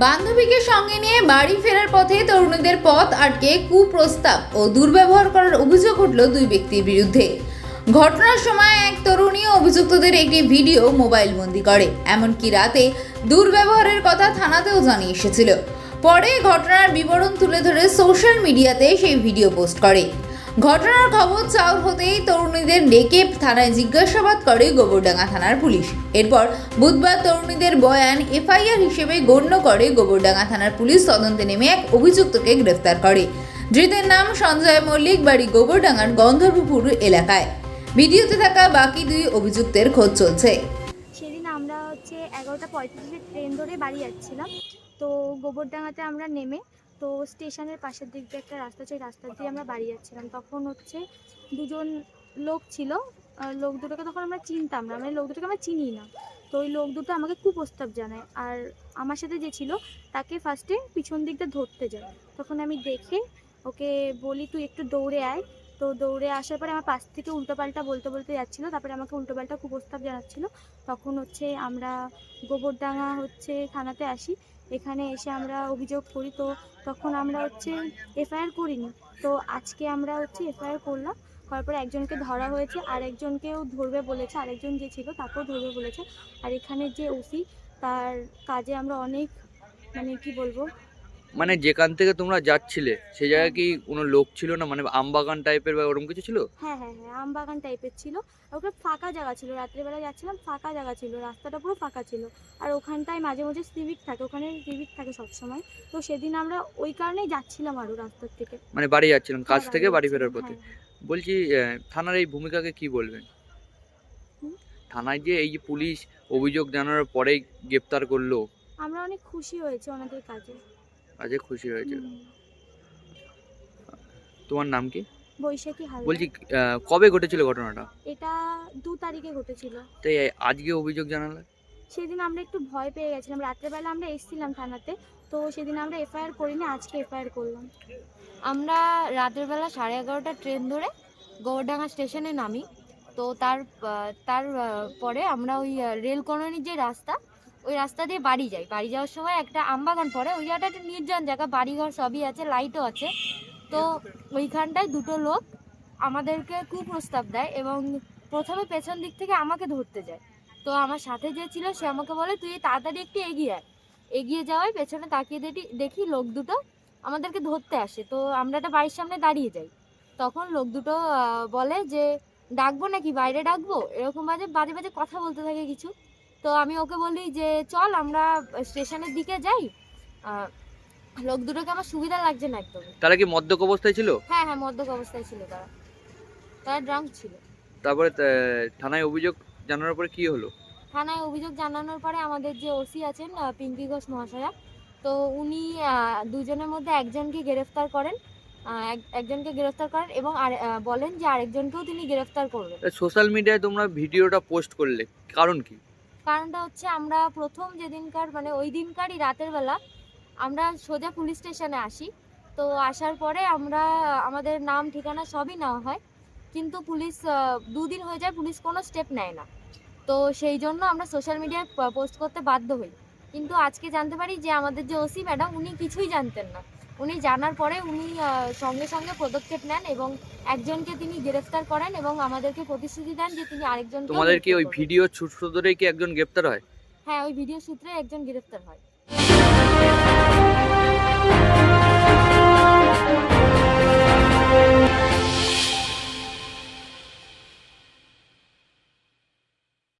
বান্ধবীকে সঙ্গে নিয়ে বাড়ি ফেরার পথে তরুণীদের পথ আটকে কুপ্রস্তাব ও দুর্ব্যবহার করার অভিযোগ উঠল দুই ব্যক্তির বিরুদ্ধে। ঘটনার সময় এক তরুণী অভিযুক্তদের একটি ভিডিও মোবাইল বন্দি করে। এমনকি রাতে দুর্ব্যবহারের কথা থানাতেও জানিয়ে এসেছিল। পরে ঘটনার বিবরণ তুলে ধরে সোশ্যাল মিডিয়াতে সেই ভিডিও পোস্ট করে। ঘটনার খবর চাউর হতেই তরুণীদের ডেকে থানায় জিজ্ঞাসাবাদ করে গোবরডাঙ্গা থানার পুলিশ। এরপর বুধবার তরুণীদের বয়ান এফআইআর হিসেবে গণ্য করে গোবরডাঙ্গা থানার পুলিশ তদন্তে নেমে এক অভিযুক্তকে গ্রেফতার করে। ধৃতের নাম সঞ্জয় মল্লিক, বাড়ি গোবরডাঙ্গার গন্ধর্বপুর এলাকায়। ভিডিওতে থাকা বাকি দুই অভিযুক্তের খোঁজ চলছে। সেদিন আমরা হচ্ছে এগারোটা পঁয়ত্রিশে ট্রেন ধরে বাড়ি যাচ্ছিলাম। তো গোবরডাঙ্গাতে আমরা নেমে তো স্টেশনের পাশের দিক দিয়ে একটা রাস্তা, সেই রাস্তা দিয়ে আমরা বাড়ি যাচ্ছিলাম। তখন হচ্ছে দুজন লোক ছিল। লোক দুটোকে তখন আমরা চিনতাম না। মানে লোক দুটোকে আমরা চিনি না। তো ওই লোক দুটো আমাকে কুপ্রস্তাব জানায়। আর আমার সাথে যে ছিল, তাকে ফার্স্টে পিছন দিকটা ধরতে যায়। তখন আমি দেখে ওকে বলি, তুই একটু দৌড়ে আয়। তো দৌড়ে আসার পরে আমার পাশ থেকে উল্টোপাল্টা বলতে বলতে যাচ্ছিল। তারপরে আমাকে উল্টোপাল্টা কুপ্রস্তাব জানাচ্ছিলো। তখন হচ্ছে আমরা গোবরডাঙ্গা হচ্ছে থানাতে আসি। এখানে এসে আমরা অভিযোগ করি, তো তখন আমরা হচ্ছে এফআইআর করিনি। তো আজকে আমরা হচ্ছে এফআইআর করলাম, করার পরে একজনকে ধরা হয়েছে আর একজনকেও ধরবে বলেছে, আরেকজন যে ছিল তাকেও ধরবে বলেছে। আর এখানে যে ওসি, তার কাজে আমরা অনেক মানে কি বলব মানে যেখান থেকে তোমরা যাচ্ছিলে সেই জায়গায় কি কোনো লোক ছিল না? মানে আমবাগান টাইপের বা ওরকম কিছু ছিল? হ্যাঁ হ্যাঁ হ্যাঁ আমবাগান টাইপের ছিল। আর ওখানে ফাঁকা জায়গা ছিল। রাত্রেবেলা যাচ্ছিলাম ফাঁকা জায়গা ছিল। রাস্তাটা পুরো ফাঁকা ছিল। আর ওখানটায় মাঝে মাঝে সিভিক থাকে ওখানে সিভিক থাকে সবসময়। তো সেদিন আমরা ওই কারণেই যাচ্ছিলাম আরও রাস্তার থেকে। মানে বাড়ি যাচ্ছিলাম কাজ হ্যাঁ, থেকে বাড়ি ফেরার পথে। হ্যাঁ। বলছি থানার এই ভূমিকাকে কি বলবেন? থানায় যে এই যে পুলিশ অভিযোগ জানানোর পরেই গ্রেপ্তার করল। আমরা অনেক খুশি হয়েছি ওনাদের কাজে। আজকে খুশি হয়েছে। তোমার নাম কি? বৈশাখী হালদার। বলছি আহ, কবে ঘটেছিল ঘটনাটা? এটা দু তারিখে ঘটেছিল। তাই আজকে অভিযোগ জানালে? সেদিন আমরা একটু ভয় পেয়ে গেছিলাম। রাত্রেবেলা আমরা এসেছিলাম থানাতে তো সেদিন আমরা এফআইআর করিনি আজকে এফআইআর করলাম। আমরা রাতের বেলা সাড়ে এগারোটা ট্রেন ধরে গোবরডাঙ্গা স্টেশনে নামি। তো তার আহ, তার আহ, পরে আমরা ওই আহ, রেল কলোনির যে রাস্তা ওই রাস্তা দিয়ে বাড়ি যাই। বাড়ি যাওয়ার সময় একটা আমবাগান পড়ে, ওই জায়গাটা একটা নির্জন জায়গা, বাড়িঘর সবই আছে লাইটও আছে। তো ওইখানটায় দুটো লোক আমাদেরকে কুপ্রস্তাব দেয় এবং প্রথমে পেছন দিক থেকে আমাকে ধরতে যায়। তো আমার সাথে যে ছিল, সে আমাকে বলে, তুই তাড়াতাড়ি একটু এগিয়ে আয়। এগিয়ে যাওয়ায় পেছনে তাকিয়ে দেখি দেখি লোক দুটো আমাদেরকে ধরতে আসে। তো আমরা একটা বাড়ির সামনে দাঁড়িয়ে যাই। তখন লোক দুটো বলে যে, ডাকবো নাকি? বাইরে ডাকবো? এরকম বাজে বাজে বাজে কথা বলতে থাকে কিছু। তো আমি ওকে বলি যে চল আমরা স্টেশনের দিকে যাই। লোক দুটোকে আমার সুবিধা লাগছে না একদম তারা কি মদ্যক অবস্থায় ছিল? হ্যাঁ হ্যাঁ মদ্যক অবস্থায় ছিল তারা। তারা ড্রাঙ্ক ছিল। তারপরে থানায় অভিযোগ জানানোর পরে কি হলো? থানায় অভিযোগ জানানোর পরে আমাদের যে ওসি আছেন পিঙ্কি ঘোষ মহাশয়া তো উনি দুজনের মধ্যে একজনকে গ্রেফতার করেন। এক- একজনকে গ্রেফতার করেন এবং আর বলেন যে আরেকজনকেও তিনি গ্রেফতার করবেন। সোশ্যাল মিডিয়ায় তোমরা ভিডিওটা পোস্ট করলে কারণ কি? কারণটা হচ্ছে আমরা প্রথম যেদিনকার মানে ওই দিনকারই রাতের বেলা আমরা সোজা পুলিশ স্টেশনে আসি। তো আসার পরে আমরা, আমাদের নাম, ঠিকানা সবই নেওয়া হয়। কিন্তু পুলিশ দুদিন হয়ে যায় পুলিশ কোনো স্টেপ নেয় না। তো সেই জন্য আমরা সোশ্যাল মিডিয়ায় পোস্ট করতে বাধ্য হই। কিন্তু আজকে জানতে পারি যে আমাদের যে ওসি ম্যাডাম উনি কিছুই জানতেন না। উনি জানার পরে উনি সঙ্গে সঙ্গে পদক্ষেপ নেন এবং একজনকে তিনি গ্রেফতার করেন এবং আমাদেরকে প্রতিশ্রুতি দেন যে তিনি আরেকজন তোমাদের কি ওই ভিডিও সূত্র ধরেই কি একজন গ্রেফতার হয়? হ্যাঁ ওই ভিডিও সূত্রে একজন গ্রেফতার হয়।